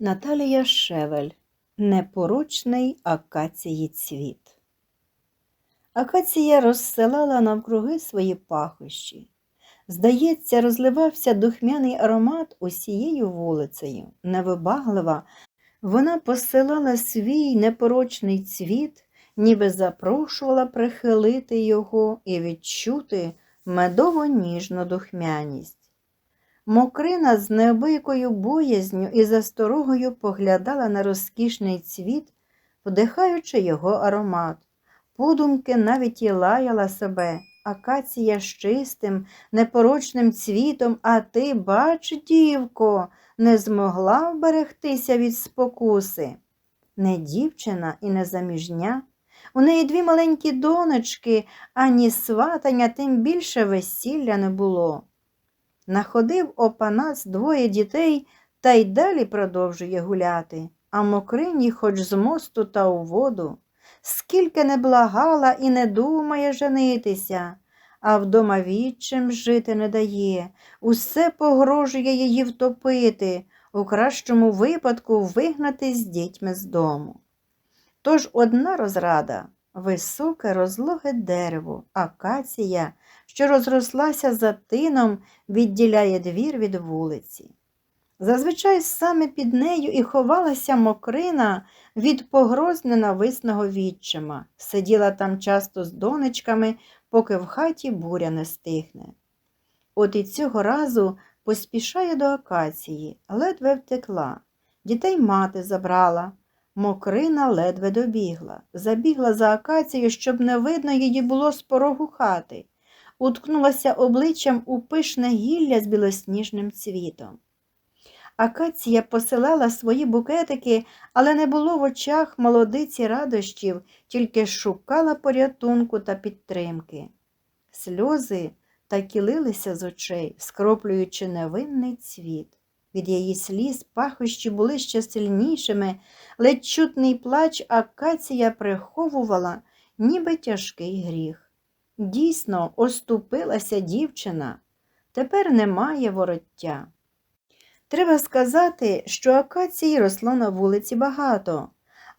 Наталія Шевель Непорочний акації цвіт. Акація розсилала навкруги свої пахощі. Здається, розливався духмяний аромат усією вулицею. Невибаглива, вона посилала свій непорочний цвіт, ніби запрошувала прихилити його і відчути медово ніжну духмяність. Мокрина з неабиякою боязню і засторогою поглядала на розкішний цвіт, вдихаючи його аромат. Подумки навіть і лаяла себе, акація з чистим, непорочним цвітом, а ти, бач, дівко, не змогла вберегтися від спокуси. Не дівчина і не заміжня. У неї дві маленькі донечки, ані сватання, тим більше весілля не було. Находив опанас двоє дітей та й далі продовжує гуляти, а мокрині хоч з мосту та у воду. Скільки не благала і не думає женитися, а вдома відчим жити не дає, усе погрожує її втопити, у кращому випадку вигнати з дітьми з дому. Тож одна розрада високе розлоге дерево, акація, що розрослася за тином, відділяє двір від вулиці. Зазвичай саме під нею і ховалася мокрина від погроз ненависного відчима, сиділа там часто з донечками, поки в хаті буря не стихне. От і цього разу поспішає до акації, ледве втекла. Дітей мати забрала. Мокрина ледве добігла, забігла за акацією, щоб не видно її було з порогу хати, уткнулася обличчям у пишне гілля з білосніжним цвітом. Акація посилала свої букетики, але не було в очах молодиці радощів, тільки шукала порятунку та підтримки. Сльози так і лилися з очей, скроплюючи невинний цвіт. Від її сліз пахощі були ще сильнішими, ледь чутний плач акація приховувала, ніби тяжкий гріх. Дійсно, оступилася дівчина, тепер немає вороття. Треба сказати, що акацій росло на вулиці багато,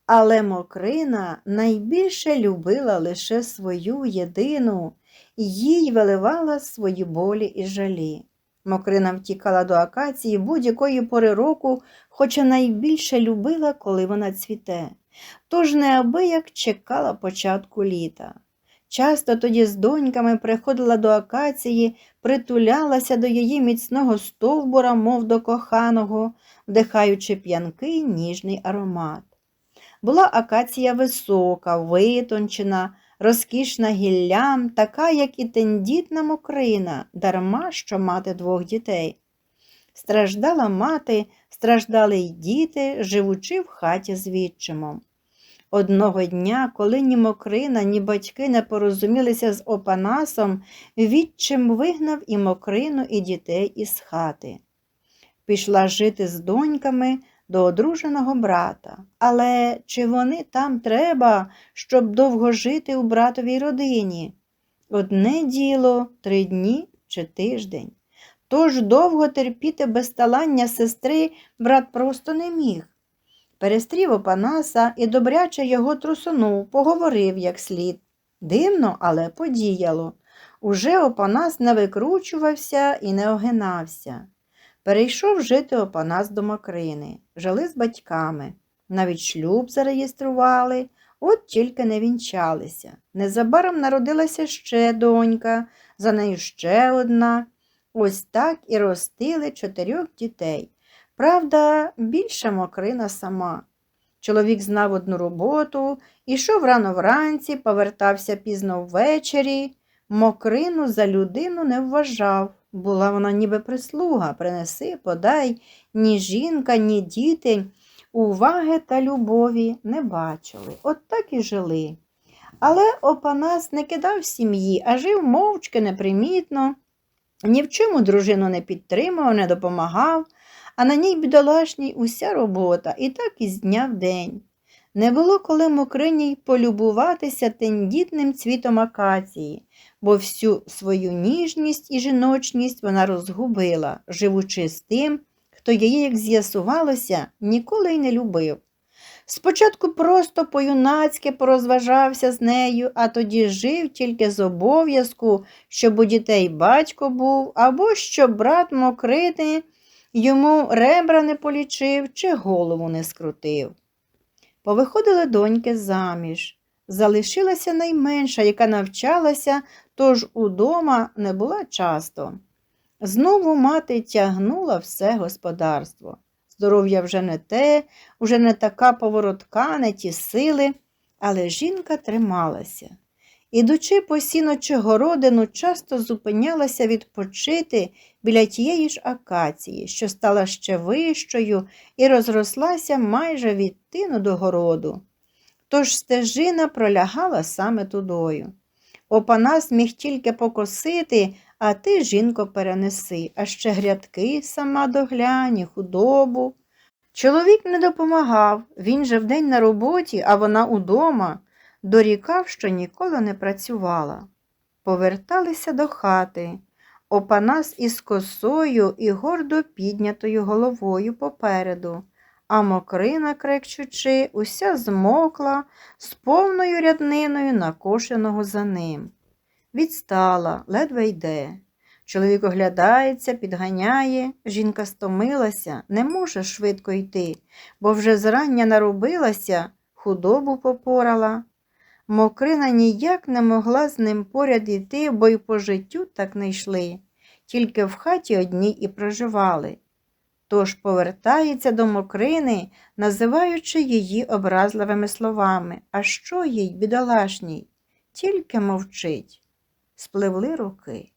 але Мокрина найбільше любила лише свою єдину, їй виливала свої болі і жалі. Мокрина втікала до акації будь-якої пори року, хоча найбільше любила, коли вона цвіте, тож неабияк чекала початку літа. Часто тоді з доньками приходила до акації, притулялася до її міцного стовбура, мов до коханого, вдихаючи п'янкий ніжний аромат. Була акація висока, витончена, розкішна гіллям, така, як і тендітна мокрина, дарма що мати двох дітей. Страждала мати, страждали й діти, живучи в хаті з відчимом. Одного дня, коли ні Мокрина, ні батьки не порозумілися з Опанасом, відчим вигнав і Мокрину, і дітей із хати. Пішла жити з доньками до одруженого брата. Але чи вони там треба, щоб довго жити у братовій родині? Одне діло три дні чи тиждень. Тож довго терпіти безталання сестри брат просто не міг. Перестрів Опанаса і добряче його трусунув, поговорив як слід. Дивно, але подіяло. Уже Опанас не викручувався і не огинався. Перейшов жити Опанас до Макрини, жили з батьками, навіть шлюб зареєстрували, от тільки не вінчалися. Незабаром народилася ще донька, за нею ще одна. Ось так і ростили чотирьох дітей. Правда, більше Мокрина сама. Чоловік знав одну роботу, ішов рано вранці, повертався пізно ввечері. Мокрину за людину не вважав. Була вона ніби прислуга, принеси, подай, ні жінка, ні діти уваги та любові не бачили. От так і жили. Але Опанас не кидав сім'ї, а жив мовчки непримітно, ні в чому дружину не підтримав, не допомагав а на ній бідолашній уся робота, і так із дня в день. Не було коли мокриній полюбуватися тендітним цвітом акації, бо всю свою ніжність і жіночність вона розгубила, живучи з тим, хто її, як з'ясувалося, ніколи й не любив. Спочатку просто по-юнацьки порозважався з нею, а тоді жив тільки з обов'язку, щоб у дітей батько був, або щоб брат мокрити йому ребра не полічив чи голову не скрутив. Повиходили доньки заміж. Залишилася найменша, яка навчалася, тож удома не була часто. Знову мати тягнула все господарство. Здоров'я вже не те, уже не така поворотка, не ті сили, але жінка трималася. Ідучи по сіно чи городину, часто зупинялася відпочити біля тієї ж акації, що стала ще вищою і розрослася майже від тину до городу. Тож стежина пролягала саме тудою. Опанас міг тільки покосити, а ти, жінко, перенеси, а ще грядки сама доглянь, худобу. Чоловік не допомагав, він же вдень на роботі, а вона удома, дорікав, що ніколи не працювала. Поверталися до хати. Опанас із косою і гордо піднятою головою попереду, а мокрина, крекчучи, уся змокла з повною рядниною накошеного за ним. Відстала, ледве йде. Чоловік оглядається, підганяє, жінка стомилася, не може швидко йти, бо вже зрання наробилася, худобу попорала. Мокрина ніяк не могла з ним поряд іти, бо й по життю так не йшли, тільки в хаті одній і проживали. Тож повертається до мокрини, називаючи її образливими словами. А що їй, бідолашній? Тільки мовчить. Спливли роки.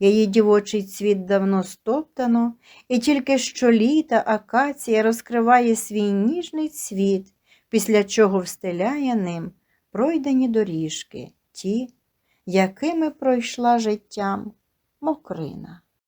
Її дівочий цвіт давно стоптано, і тільки щоліта акація розкриває свій ніжний цвіт, після чого встеляє ним пройдені доріжки, ті, якими пройшла життям мокрина.